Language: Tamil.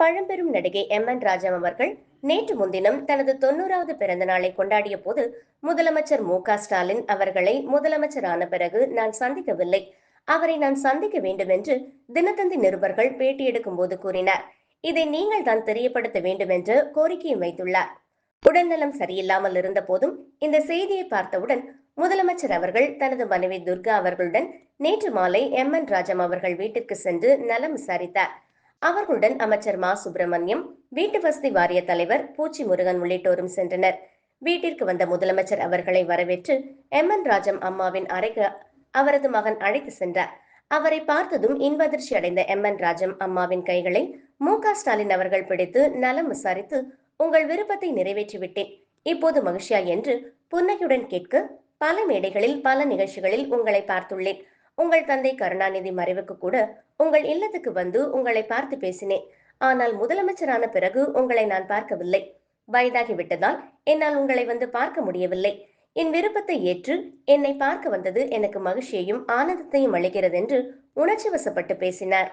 பழம்பெரும் நடிகை எம் என் ராஜம் அவர்கள் நேற்று முன்தினம் தனது தொண்ணூறாவது பிறந்த நாளை கொண்டாடிய போது முதலமைச்சர் மு ஸ்டாலின் அவர்களை முதலமைச்சரான பிறகு நான் சந்திக்கவில்லை. அவரை நான் சந்திக்க வேண்டும் என்று தினத்தந்தி நிருபர்கள் பேட்டி எடுக்கும் போது கூறினார். இதை நீங்கள் தான் தெரியப்படுத்த வேண்டும் என்று கோரிக்கையும் வைத்துள்ளார். உடல்நலம் சரியில்லாமல் இருந்த போதும் இந்த செய்தியை பார்த்தவுடன் முதலமைச்சர் அவர்கள் தனது மனைவி துர்கா அவர்களுடன் நேற்று மாலை எம் என் ராஜம் அவர்கள் வீட்டிற்கு சென்று நலம் விசாரித்தார். அவர்களுடன் அமைச்சர் மா. சுப்பிரமணியம் வீட்டு வசதி வாரிய தலைவர் பூச்சி முருகன் உள்ளிட்டோரும் சென்றனர். வீட்டிற்கு வந்த முதலமைச்சர் அவர்களை வரவேற்று எம். என். ராஜம் அம்மாவின் அறைக்கு அவரது மகன் அழைத்து சென்றார். அவரை பார்த்ததும் இன்பதிர்ச்சி அடைந்த எம். என். ராஜம் அம்மாவின் கைகளை மு. க. ஸ்டாலின் அவர்கள் பிடித்து நலம் விசாரித்து உங்கள் விருப்பத்தை நிறைவேற்றிவிட்டேன். இப்போது மகிழ்ச்சியா? என்று புன்னகையுடன் கேட்க பல மேடைகளில் பல நிகழ்ச்சிகளில் உங்களை பார்த்துள்ளேன். உங்கள் தந்தை கருணாநிதி மறைவுக்கு கூட உங்கள் இல்லத்துக்கு வந்து உங்களை பார்த்து பேசினேன். ஆனால் முதலமைச்சரான பிறகு உங்களை நான் பார்க்கவில்லை. வயதாகி விட்டதால் என்னால் உங்களை வந்து பார்க்க முடியவில்லை. என் விருப்பத்தை ஏற்று என்னை பார்க்க வந்தது எனக்கு மகிழ்ச்சியையும் ஆனந்தத்தையும் அளிக்கிறது என்று உணர்ச்சி வசப்பட்டு பேசினார்.